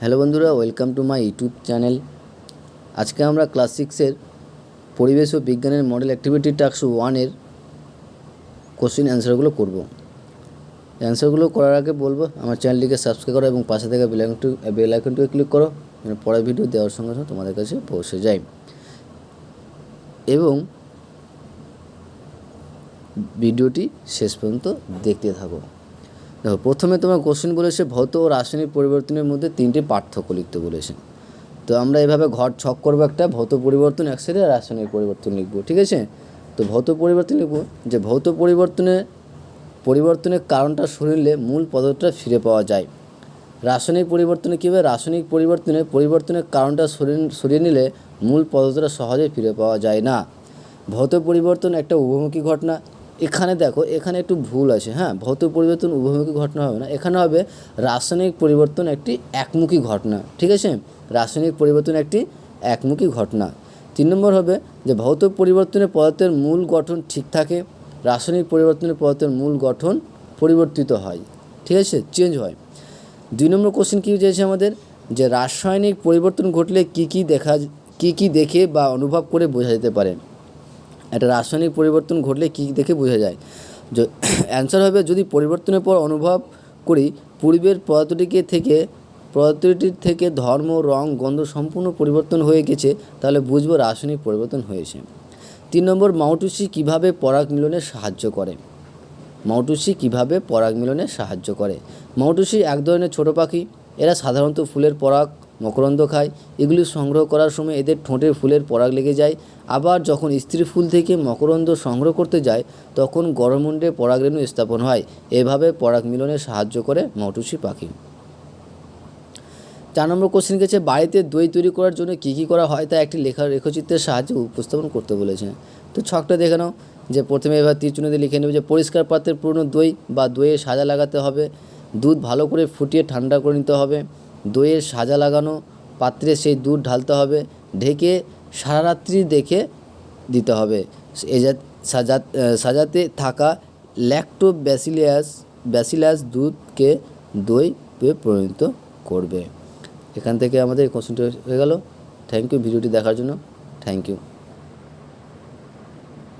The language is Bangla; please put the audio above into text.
হ্যালো বন্ধুরা welcome to my YouTube channel আজকে আমরা ক্লাস সিক্সের পরিবেশ ও বিজ্ঞানের মডেল অ্যাক্টিভিটি টাস্ক ওয়ানের কোশ্চেন অ্যান্সারগুলো করব। অ্যান্সারগুলো করার আগে বলব, আমার চ্যানেলটিকে সাবস্ক্রাইব করো এবং পাশে থাকা বেল আইকনটি বেল আইকনটিকে ক্লিক করো, যেন পরের ভিডিও দেওয়ার সঙ্গে সঙ্গে তোমাদের কাছে পৌঁছে যায়। এবং ভিডিওটি শেষ পর্যন্ত দেখতে থাকো। দেখো, প্রথমে তোমার কোশ্চেন বলেছে, ভৌত ও রাসায়নিক পরিবর্তনের মধ্যে তিনটি পার্থক্য লিখতে বলেছে। তো আমরা এভাবে ঘর ছক করব একটা, ভৌত পরিবর্তন একসাথে, রাসায়নিক পরিবর্তন লিখব, ঠিক আছে? তো ভৌত পরিবর্তন লিখব, যে ভৌত পরিবর্তনে, পরিবর্তনের কারণটা সরিয়ে মূল পদার্থটা ফিরে পাওয়া যায়। রাসায়নিক পরিবর্তনে কী হবে? রাসায়নিক পরিবর্তনে, পরিবর্তনের কারণটা সরিয়ে সরিয়ে নিলে মূল পদার্থটা সহজে ফিরে পাওয়া যায় না। ভৌত পরিবর্তন একটা উভমুখী ঘটনা এখানে দেখো, এখানে একটু ভুল আছে হ্যাঁ? ভৌত পরিবর্তন উভমুখী ঘটনা হবে না। এখানে হবে রাসায়নিক পরিবর্তন একটি একমুখী ঘটনা, ঠিক আছে? রাসায়নিক পরিবর্তন একটি একমুখী ঘটনা। তিন নম্বর হবে যে ভৌত পরিবর্তনে পদার্থের মূল গঠন ঠিক থাকে, রাসায়নিক পরিবর্তনে পদার্থের মূল গঠন পরিবর্তিত হয়, ঠিক আছে? চেঞ্জ হয়। দুই নম্বর কোশ্চেন কী চেয়েছে আমাদের? যে রাসায়নিক পরিবর্তন ঘটলে কি কি দেখা, কি কি দেখে বা অনুভব করে বোঝা যেতে পারে। একটা রাসায়নিক পরিবর্তন ঘটলে কী দেখে বোঝা যায়? অ্যান্সার হবে যদি পরিবর্তনের পর অনুভব করি, পূর্বের পদার্থটিকে থেকে, পদার্থটির থেকে ধর্ম, রং, গন্ধ সম্পূর্ণ পরিবর্তন হয়ে গেছে, তাহলে বুঝব রাসায়নিক পরিবর্তন হয়েছে। তিন নম্বর মাউটুসি কীভাবে পরাগ মিলনে সাহায্য করে? মাউটুসি কীভাবে পরাগ মিলনে সাহায্য করে? মাউটুসি এক ধরনের ছোট পাখি, এরা সাধারণত ফুলের পরাগ মকরন্দ খায়। এগুলি সংগ্রহ করার সময় এদের ঠোঁটে ফুলের পরাগ লেগে যায়। আবার যখন স্ত্রী ফুল থেকে মকরন্দ সংগ্রহ করতে যায়, তখন গরমুণ্ডে পরাগরেণু স্থাপন হয়। এভাবে পরাগ মিলনে সাহায্য করে মাউটুসি পাখি। চার নম্বর কোশ্চেন গেছে, বাড়িতে দই তৈরি করার জন্য কী কী করা হয় তা একটি লেখা রেখচিত্রের সাহায্যে উপস্থাপন করতে বলেছে। তো ছকটা দেখে নাও। যে প্রথমে এবার তীরচুনে দিয়ে লিখে নেবে যে, পরিষ্কার পাত্রের পুরনো দই বা দইয়ে সাজা লাগাতে হবে। দুধ ভালো করে ফুটিয়ে ঠান্ডা করে নিতে হবে। দইয়ের সাজা লাগানো, পাত্রে সেই দুধ ঢালতে হবে, ঢেকে সারারাত্রি দেখে দিতে হবে। এজাত সাজা সাজাতে থাকা ল্যাক্টো ব্যাসিলিয়াস ব্যাসিলাস দুধকে দই পরিণত করবে। এখান থেকে আমাদের কোশ্চেনটা হয়ে গেল। থ্যাংক ইউ ভিডিওটি দেখার জন্য। Thank you